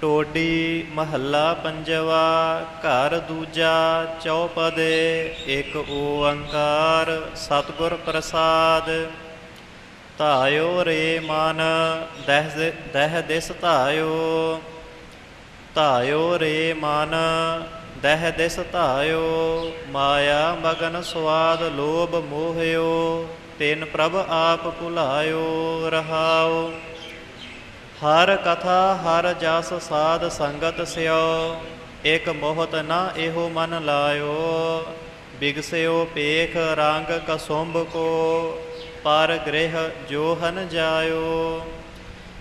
ਟੋਡੀ ਮਹੱਲਾ ਪੰਜਵਾ, ਘਰ ਦੂਜਾ, ਚੌਪਦੇ, ਇੱਕ ਓੰਕਾਰ ਸਤਿਗੁਰ ਪ੍ਰਸਾਦ। ਧਾਇਓ ਰੇ ਮਨ ਦਹਿ ਦਹਿ ਦਿਸ ਧਾਇਓ। ਧਾਇਓ ਰੇ ਮਨ, ਦਹਿ ਦਿਸ ਧਾਇਓ। ਮਾਇਆ ਮਗਨ ਸਵਾਦ ਲੋਭ ਮੋਹਿਓ, ਤਿਨ ਪ੍ਰਭ ਆਪ ਭੁਲਾਇਓ ਰਹਾਓ। ਹਰ ਕਥਾ, ਹਰ ਜਸ ਸਾਧ ਸੰਗਤ ਸਿਓ, ਇਕ ਮੋਹਤ ਨਾ ਇਹੋ ਮਨ ਲਾਇਓ। ਬਿਗਸਿਓ ਪੇਖ ਰੰਗ ਕਸੁੰਭ ਕੋ, ਪਰ ਗ੍ਰਹਿ ਜੋ ਹਨ ਜਾਇਓ।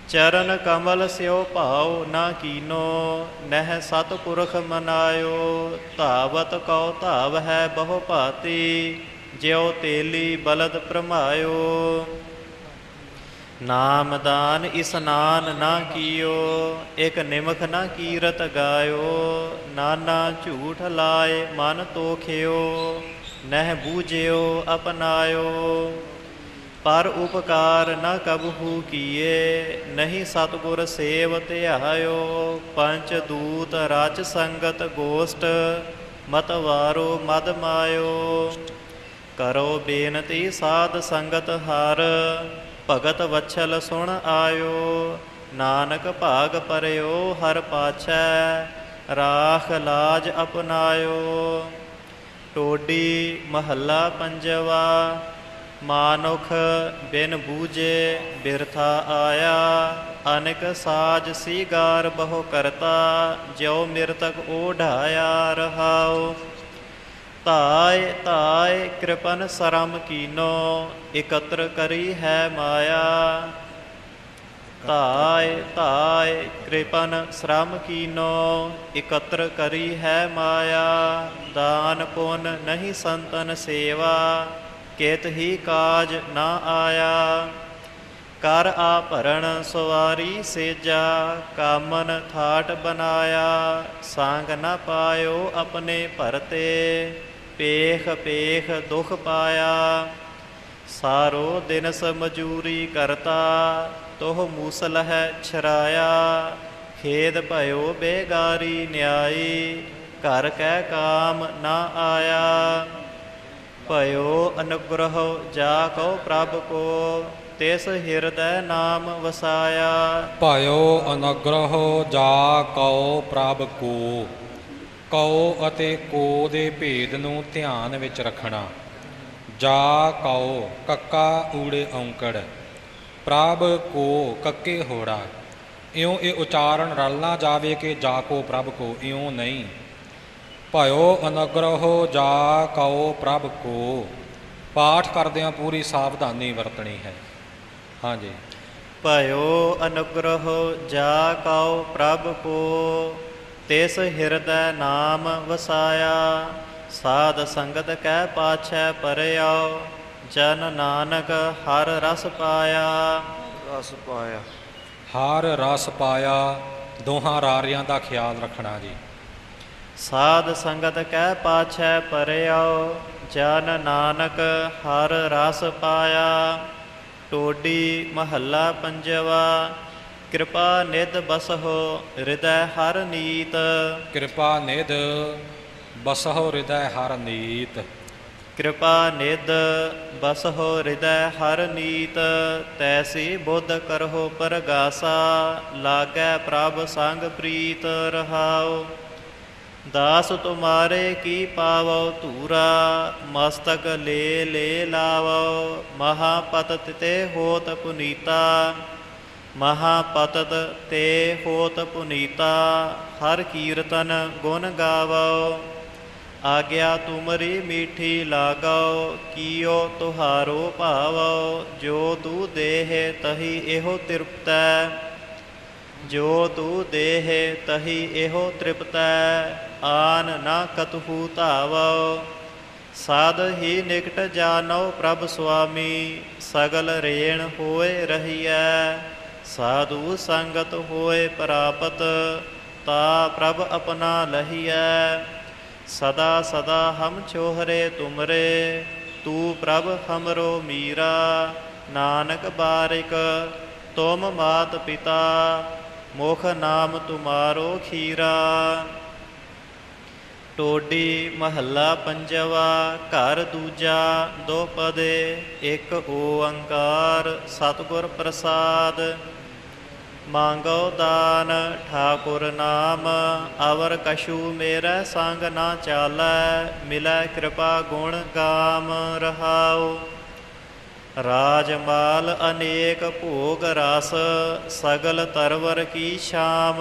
ਚਰਨ ਕਮਲ ਸਿਓ ਭਾਉ ਨਾ ਕੀਨੋ, ਨਹਿ ਸਤਪੁਰਖ ਮਨਾਇਓ। ਧਾਵਤ ਕਉ ਧਾਵ ਹੈ ਬਹੁ ਭਾਤੀ, ਜਿਉ ਤੇਲੀ ਬਲਦ ਪ੍ਰਮਾਇਓ ਨਾਮਦਾਨ ਇਸਨਾਨ ਨਾ ਕੀਓ, ਇਕ ਨਿਮਖ ਨਾ ਕੀਰਤ ਗਾਇਓ, ਨਾਨਾ ਝੂਠ ਲਾਏ ਮਨ ਤੋਖਿਓ, ਨਹਿ ਬੂਝਿਓ ਅਪਨਾਇਓ। ਪਰ ਉਪਕਾਰ ਨਾ ਕਬਹੂ ਕੀਏ, ਨਹੀਂ ਸਤਗੁਰ ਸੇਵ ਧਿਆਇਓ। ਪੰਚ ਦੂਤ ਰਚ ਸੰਗਤ ਗੋਸ਼ਟ ਮਤਵਾਰੋ ਮਦ ਮਾਇਓ। ਕਰੋ ਬੇਨਤੀ ਸਾਧ ਸੰਗਤ ਹਰ ਭਗਤ ਵਛਲ ਸੁਣ ਆਇਓ, ਨਾਨਕ ਭਾਗ ਪਰਿਓ ਹਰ ਪਾਛੈ, ਰਾਖ ਲਾਜ ਅਪਨਾਇਓ। ਟੋਡੀ ਮਹੱਲਾ ਪੰਜਵਾ, ਮਾਨੁਖ ਬਿਨ ਬੂਝੇ ਬਿਰਥਾ ਆਇਆ, ਅਨਕ ਸਾਜ ਸੀਗਾਰ ਬਹੁ ਕਰਤਾ, ਜਿਉ ਮਿਰਤਕ ਓਢਾਇਆ ਰਹਾਉ। ਤਾਇ ਤਾਇ ਕਿਰਪਨ ਸਰਮ ਕੀਨੋ, ਇਕਤਰ ਕਰੀ ਹੈ ਮਾਇਆ। ਤਾਇ ਤਾਇ ਕਿਰਪਨ ਸ਼ਰਮ ਕੀਨੋ, ਇਕਤਰ ਕਰੀ ਹੈ ਮਾਇਆ। ਦਾਨ ਪੁੰਨ ਨਹੀਂ ਸੰਤਨ ਸੇਵਾ, ਕੇਤ ਹੀ ਕਾਜ ਨਾ ਆਇਆ। ਕਰ ਆ ਭਰਨ ਸਵਾਰੀ ਸੇਜਾ, ਕਾਮਨ ਥਾਟ ਬਨਾਇਆ, ਸੰਗ ਨ ਪਾਇਓ ਆਪਣੇ ਭਰਤੇ, ਪੇਖ ਪੇਖ ਦੁਖ ਪਾਇਆ। ਸਾਰੋ ਦਿਨਸ ਮਜੂਰੀ ਕਰਤਾ, ਤੋਹ ਮੂਸਲ ਹੈ ਛਰਾਇਆ। ਖੇਦ ਭਇਓ ਬੇਗਾਰੀ ਨਿਆਈ, ਘਰ ਕੈ ਕਾਮ ਨਾ ਆਇਆ। ਭਇਓ ਅਨੁਗ੍ਰਹ ਜਾ ਕਉ ਪ੍ਰਭ ਕੋ ਤਿਸ ਹਿਰਦੈ ਨਾਮ ਵਸਾਇਆ। ਭਇਓ ਅਨਗ੍ਰਹ ਜਾ ਕਉ ਪ੍ਰਭ ਕੋ। ਕਉ ਅਤੇ ਕੋ ਦੇ ਭੇਦ ਨੂੰ ਧਿਆਨ ਵਿੱਚ ਰੱਖਣਾ। ਜਾ ਕਉ, ਕੱਕਾ ਊੜੇ ਔਂਕੜ। ਪ੍ਰਭ ਕੋ, ਕੱਕੇ ਹੋੜਾ। ਇਉਂ ਇਹ ਉਚਾਰਨ ਰਲ ਨਾ ਜਾਵੇ ਕਿ ਜਾ ਕੋ, ਪ੍ਰਭ ਕੋ, ਇਉਂ ਨਹੀਂ। ਭਇਓ ਅਨਗ੍ਰਹ ਜਾ ਕਉ, ਪ੍ਰਭ ਕੋ। ਪਾਠ ਕਰਦਿਆਂ ਪੂਰੀ ਸਾਵਧਾਨੀ ਵਰਤਣੀ ਹੈ। ਹਾਂਜੀ। ਭਇਓ ਅਨੁਗ੍ਰਹ ਜਾ ਕਉ ਪ੍ਰਭ ਕੋ ਤਿਸ ਹਿਰਦੈ ਨਾਮ ਵਸਾਇਆ। ਸਾਧ ਸੰਗਤ ਕੈ ਪਾਛੈ ਪਰਿਓ ਜਨ ਨਾਨਕ ਹਰ ਰਸ ਪਾਇਆ। ਰਸ ਪਾਇਆ। ਹਰ ਰਸ ਪਾਇਆ ਦੋਹਾਂ ਰਾਰਿਆਂ ਦਾ ਖਿਆਲ ਰੱਖਣਾ ਜੀ। ਸਾਧ ਸੰਗਤ ਕੈ ਪਾਛੈ ਪਰਿਓ ਜਨ ਨਾਨਕ ਹਰ ਰਸ ਪਾਇਆ। ਟੋਡੀ ਮਹੱਲਾ ਪੰਜਵਾ ਕਿਰਪਾ ਨਿਧ ਬਸਹੁ ਹਿਰਦੈ ਹਰ ਨੀਤ। ਕਿਰਪਾ ਨਿਧ ਬਸਹੁ ਹਿਰਦੈ ਹਰ ਨੀਤ। ਕਿਰਪਾ ਨਿਧ ਬਸਹੁ ਹਿਰਦੈ ਹਰ ਨੀਤ। ਤੈਸੀ ਬੁੱਧ ਕਰਹੁ ਪਰਗਾਸਾ ਲਾਗੈ ਪ੍ਰਭ ਸੰਗ ਪ੍ਰੀਤ ਰਹਾਉ। ਦਾਸ ਤੁਮਾਰੇ ਕੀ ਪਾਵੋ ਧੂਰਾ, ਮਸਤਕ ਲੈ ਲੈ ਲਾਵੋ, ਮਹਾਪਤਤ ਤੇ ਹੋਤ ਪੁਨੀਤਾ, ਮਹਾਪਤਤ ਤੇ ਹੋਤ ਪੁਨੀਤਾ, ਹਰ ਕੀਰਤਨ ਗੁਣ ਗਾਵੋ। ਆਗਿਆ ਤੁਮਰੀ ਮੀਠੀ ਲਾਗੋ ਕੀਓ ਤੁਹਾਰੋ ਭਾਵੋ, ਜੋ ਤੂ ਦੇਹ ਤਹੀ ਇਹੋ ਤ੍ਰਿਪਤੈ। ਜੋ ਤੂ ਦੇਹ ਤਹੀ ਇਹੋ ਤ੍ਰਿਪਤੈ, ਆਨ ਨਾ ਕਤਹੂ ਧਾਵੋ। ਸਾਧ ਹੀ ਨਿਕਟ ਜਾਣੋ ਪ੍ਰਭ ਸੁਆਮੀ, ਸਗਲ ਰੇਣ ਹੋਏ ਰਹੀਐ। ਸਾਧੂ ਸੰਗਤ ਹੋਏ ਪ੍ਰਾਪਤ, ਤਾ ਪ੍ਰਭ ਆਪਣਾ ਲਹੀਐ। ਸਦਾ ਸਦਾ ਹਮ ਚੋਹਰੇ ਤੁਮਰੇ, ਤੂ ਪ੍ਰਭ ਹਮਰੋ ਮੀਰਾ। ਨਾਨਕ ਬਾਰਿਕ, ਤੁਮ ਮਾਤ ਪਿਤਾ ਮੁਖ ਨਾਮ ਤੁਮਾਰੋ ਖੀਰਾ। ਟੋਡੀ ਮਹੱਲਾ ਪੰਜਵਾ, ਘਰ ਦੂਜਾ, ਦੋ ਪਦੇ, ਇੱਕ ਓੰਕਾਰ ਸਤਿਗੁਰ ਪ੍ਰਸਾਦ। ਮੰਗੋ ਦਾਨ, ਠਾਕੁਰ ਨਾਮ, ਅਵਰ ਕਛੂ ਮੇਰਾ ਸੰਗ ਨਾ ਚਾਲੈ, ਮਿਲੈ ਕਿਰਪਾ ਗੁਣ ਗਾਮ ਰਹਾਓ ਰਾਜਮਾਲ ਅਨੇਕ ਭੋਗ ਰਸ, ਸਗਲ ਤਰਵਰ ਕੀ ਸ਼ਾਮ?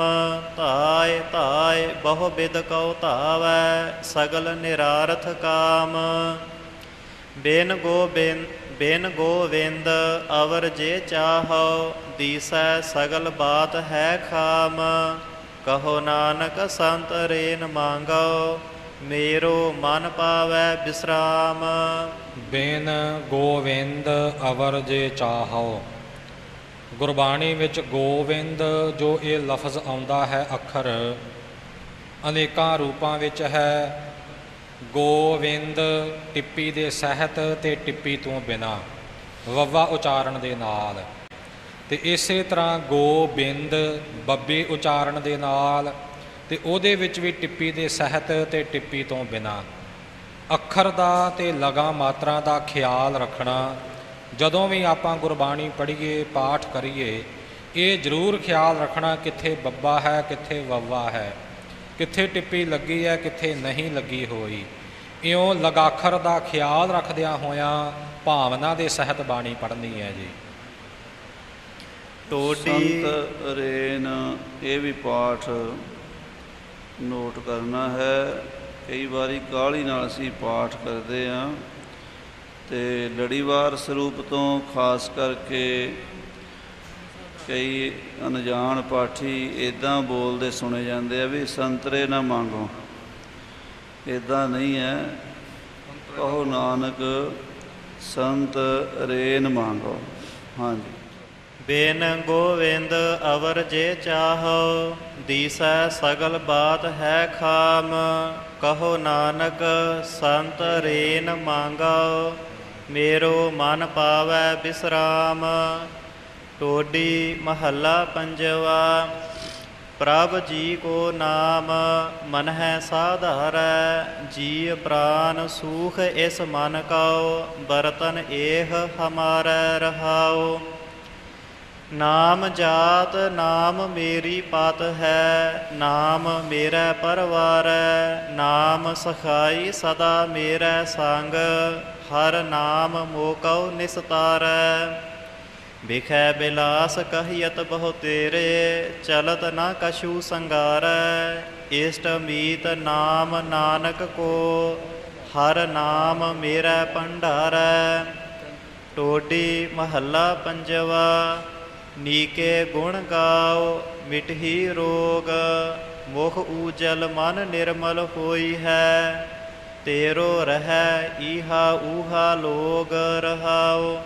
ਧਾਇ ਧਾਇ ਬਹੁ ਬਿਦ ਕਉ ਧਾਵੈ, ਸਗਲ ਨਿਰਾਰਥ ਕਾਮ। ਬੇਨ ਗੋਬਿੰਦ ਬੇਨ ਗੋਵਿੰਦ ਅਵਰ ਜੇ ਚਾਹੋ ਦੀਸੈ ਸਗਲ ਬਾਤ ਹੈ ਖਾਮ। ਕਹੋ ਨਾਨਕ ਸੰਤ ਰੇਨ ਮੰਗੋ ਮੇਰੋ ਮਨ ਪਾਵੈ ਬਿਸਰਾਮ। ਬੇਨ ਗੋਵਿੰਦ ਅਵਰ ਜੇ ਚਾਹੋ ਗੁਰਬਾਣੀ ਵਿੱਚ ਗੋਵਿੰਦ ਜੋ ਇਹ ਲਫ਼ਜ਼ ਆਉਂਦਾ ਹੈ ਅੱਖਰ, ਅਨੇਕਾਂ ਰੂਪਾਂ ਵਿੱਚ ਹੈ। ਗੋਵਿੰਦ ਟਿੱਪੀ ਦੇ ਸਹਿਤ ਤੇ ਟਿੱਪੀ ਤੋਂ ਬਿਨਾ, ਵੱਵਾ ਉਚਾਰਨ ਦੇ ਨਾਲ। ਤੇ ਇਸੇ ਤਰ੍ਹਾਂ ਗੋਬਿੰਦ ਬੱਬੇ ਉਚਾਰਨ ਦੇ ਨਾਲ ਤੇ ਉਹਦੇ ਵਿੱਚ ਵੀ ਟਿੱਪੀ ਦੇ ਸਹਿਤ ਤੇ ਟਿੱਪੀ ਤੋਂ ਬਿਨਾ। ਅੱਖਰ ਦਾ ਤੇ ਲਗਾ ਮਾਤਰਾ ਦਾ ਖਿਆਲ ਰੱਖਣਾ। ਜਦੋਂ ਵੀ ਆਪਾਂ ਗੁਰਬਾਣੀ ਪੜ੍ਹੀਏ ਪਾਠ ਕਰੀਏ ਇਹ ਜ਼ਰੂਰ ਖਿਆਲ ਰੱਖਣਾ ਕਿੱਥੇ ਬੱਬਾ ਹੈ ਕਿੱਥੇ ਵੱਵਾ ਹੈ। ਕਿੱਥੇ ਟਿੱਪੀ ਲੱਗੀ ਹੈ ਕਿੱਥੇ ਨਹੀਂ ਲੱਗੀ ਹੋਈ। ਇਉਂ ਲਗਾਖਰ ਦਾ ਖਿਆਲ ਰੱਖਦਿਆਂ ਹੋਇਆਂ ਭਾਵਨਾ ਦੇ ਸਹਿਤ ਬਾਣੀ ਪੜ੍ਹਨੀ ਹੈ ਜੀ। ਟੋਡੀ ਸੰਤ ਰੇਨ ਇਹ ਵੀ ਪਾਠ ਨੋਟ ਕਰਨਾ ਹੈ। ਕਈ ਵਾਰੀ ਕਾਹਲੀ ਨਾਲ ਅਸੀਂ ਪਾਠ ਕਰਦੇ ਹਾਂ ਤੇ ਲੜੀਵਾਰ ਸਰੂਪ ਤੋਂ ਖਾਸ ਕਰਕੇ ਕਈ ਅਣਜਾਣ ਪਾਠੀ ਇਦਾਂ ਬੋਲਦੇ ਸੁਣੇ ਜਾਂਦੇ ਆ ਵੀ ਸੰਤਰੇ ਨਾ ਮੰਗੋ। ਇਦਾਂ ਨਹੀਂ ਹੈ। ਕਹੋ ਨਾਨਕ, ਸੰਤ ਰੇਨ ਮੰਗੋ। ਹਾਂਜੀ। ਬਿਨ ਗੋਵਿੰਦ ਅਵਰ ਜੇ ਚਾਹੋ, ਦੀਸੈ ਸਗਲ ਬਾਤ ਹੈ ਖਾਮ, ਕਹੋ ਨਾਨਕ ਸੰਤ ਰੇਨ ਮੰਗੋ, ਮੇਰੋ ਮਨ ਪਾਵੈ ਬਿਸਰਾਮ। ਟੋਡੀ ਮਹੱਲਾ ਪੰਜਵਾ, ਪ੍ਰਭ ਜੀ ਕੋ ਨਾਮ ਮਨ ਹੈ ਸਾਧਾਰੈ ਜੀ ਪ੍ਰਾਨ ਸੂਖ ਇਸ ਮਨ ਕਾਓ, ਬਰਤਨ ਏਹ ਹਮਾਰੈ ਰਹਾਉ ਨਾਮ ਜਾਤ ਨਾਮ ਮੇਰੀ ਪਤ ਹੈ, ਨਾਮ ਮੇਰਾ ਪਰਵਾਰ ਨਾਮ ਸਖਾਈ ਸਦਾ ਮੇਰਾ ਸੰਗ, ਹਰ ਨਾਮ ਮੋਕਉ ਨਿਸਤਾਰੈ ਵਿਖੈ ਬਿਲਾਸ ਕਹੀਅਤ ਬਹੁ ਤੇਰੇ, ਚਲਤ ਨਾ ਕਛੂ ਸੰਗਾਰੈ ਇਸ਼ਟ ਮੀਤ ਨਾਮ ਨਾਨਕ ਕੋ, ਹਰ ਨਾਮ ਮੇਰਾ ਭੰਡਾਰੈ ਟੋਡੀ ਮਹੱਲਾ ਪੰਜਵਾ ਨੀਕੇ ਗੁਣ ਗਾਓ ਮਿਟਹੀ ਰੋਗ ਮੁਖ ਊਜਲ ਮਨ ਨਿਰਮਲ ਹੋਈ ਹੈ। ਤੇਰੋ ਰਹਿ, ਈਹਾ ਊਹਾ ਲੋਗ ਰਹਾਓ।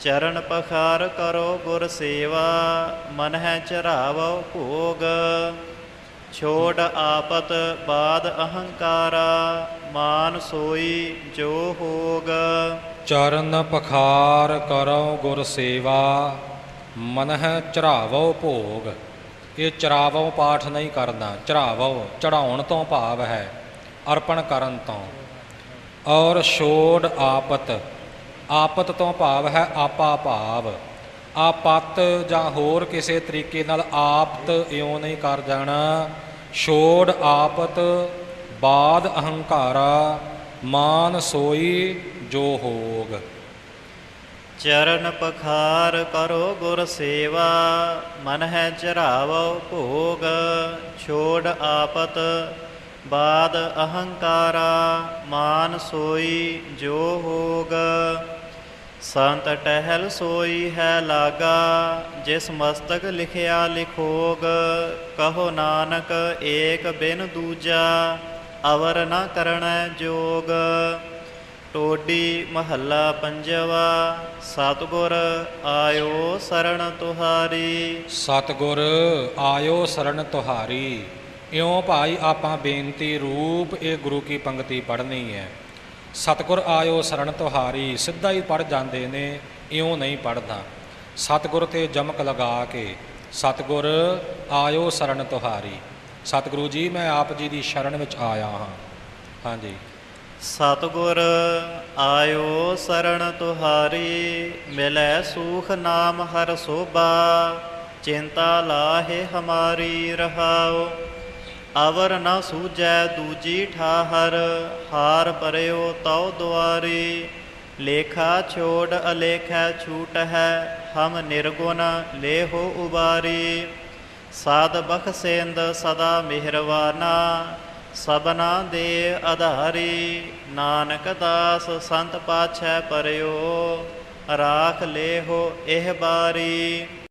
ਚਰਨ ਪਖਾਰ ਕਰੋ ਗੁਰ ਸੇਵਾ ਮਨ ਹੈ ਚਰਾਵੋ ਭੋਗ। ਛੋੜ ਆਪਤ ਬਾਦ ਅਹੰਕਾਰਾ, ਮਾਨ ਸੋਈ ਜੋ ਹੋਗ। ਚਰਨ ਪਖਾਰ ਕਰੋ ਗੁਰ ਸੇਵਾ ਮਨਹ ਚੜਾਵੋ ਭੋਗ, ਇਹ ਚਰਾਵੋ ਪਾਠ ਨਹੀਂ ਕਰਨਾ ਚੜਾਵੋ ਚੜਾਉਣ ਤੋਂ ਭਾਵ ਹੈ, ਅਰਪਣ ਕਰਨ ਤੋਂ। ਔਰ ਛੋੜ ਆਪਤ ਆਪਤ ਤੋਂ ਭਾਵ ਹੈ ਆਪਾ ਭਾਵ। ਆਪਤ ਜਾਂ ਹੋਰ ਕਿਸੇ ਤਰੀਕੇ ਨਾਲ ਆਪਤ ਇਉਂ ਨਹੀਂ ਕਰ ਜਾਣਾ। ਛੋੜ ਆਪਤ, ਬਾਦ ਅਹੰਕਾਰਾ, ਮਾਨ ਸੋਈ ਜੋ ਹੋਗ। ਚਰਨ ਪਖਾਰ ਕਰੋ ਗੁਰ ਸੇਵਾ, ਮਨ ਹੈ ਚਰਾਵੋ ਭੋਗ, ਛੋੜ ਆਪਤ, ਬਾਦ ਅਹੰਕਾਰਾ, ਮਾਨ ਸੋਈ ਜੋ ਹੋਗ। ਸੰਤ ਟਹਿਲ ਸੋਈ ਹੈ ਲਾਗਾ, ਜਿਸ ਮਸਤਕ ਲਿਖਿਆ ਲਿਖੋਗ। ਕਹੋ ਨਾਨਕ ਏਕ ਬਿਨ ਦੂਜਾ, ਅਵਰ ਨਾ ਕਰਣੈ ਜੋਗ। ਟੋਡੀ ਮਹੱਲਾ ਪੰਜਵਾ, ਸਤਿਗੁਰ ਆਇਓ ਸਰਣ ਤੁਹਾਰੀ। ਸਤਿਗੁਰ ਆਇਓ ਸਰਣ ਤੁਹਾਰੀ। ਇਉਂ ਭਾਈ ਆਪਾਂ ਬੇਨਤੀ ਰੂਪ ਇਹ ਗੁਰੂ ਕੀ ਪੰਕਤੀ ਪੜ੍ਹਨੀ ਹੈ। ਸਤਿਗੁਰ ਆਇਓ ਸਰਣ ਤੁਹਾਰੀ, ਸਿੱਧਾ ਹੀ ਪੜ ਜਾਂਦੇ ਨੇ, ਇਉਂ ਨਹੀਂ ਪੜਦਾ ਸਤਿਗੁਰ ਤੇ ਜਮਕ ਲਗਾ ਕੇ ਸਤਿਗੁਰ ਆਇਓ ਸਰਨ ਤੁਹਾਰੀ। ਸਤਿਗੁਰੂ ਜੀ, ਮੈਂ ਆਪ ਜੀ ਦੀ ਸ਼ਰਨ ਵਿੱਚ ਆਇਆ ਹਾਂ। ਹਾਂਜੀ। ਸਤਿਗੁਰ ਆਇਓ ਸਰਣ ਤੁਹਾਰੀ, ਮਿਲੈ ਸੂਖ ਨਾਮ ਹਰ ਸੋਭਾ, ਚਿੰਤਾ ਲਾਹੇ ਹਮਾਰੀ ਰਹਾਓ ਅਵਰ ਨਾ ਸੂਜੈ ਦੂਜੀ ਠਾਹਰ, ਹਾਰ ਪਰਿਓ ਤਉ ਦੁਆਰੀ। ਲੇਖਾ ਛੋੜ ਅਲੇਖੈ ਛੂਟ ਹੈ ਹਮ ਨਿਰਗੁਣ ਲੇਹੋ ਉਬਾਰੀ। ਸਾਧ ਬਖਸ਼ੇਂਦ ਸਦਾ ਮਿਹਰਵਾਨਾ ਸਬਨਾ ਦੇ ਆਧਾਰੀ ਨਾਨਕ ਦਾਸ ਸੰਤ ਪਾਛੈ ਪਰਿਓ ਰਾਖ ਲੇਹੋ ਇਹ ਬਾਰੀ।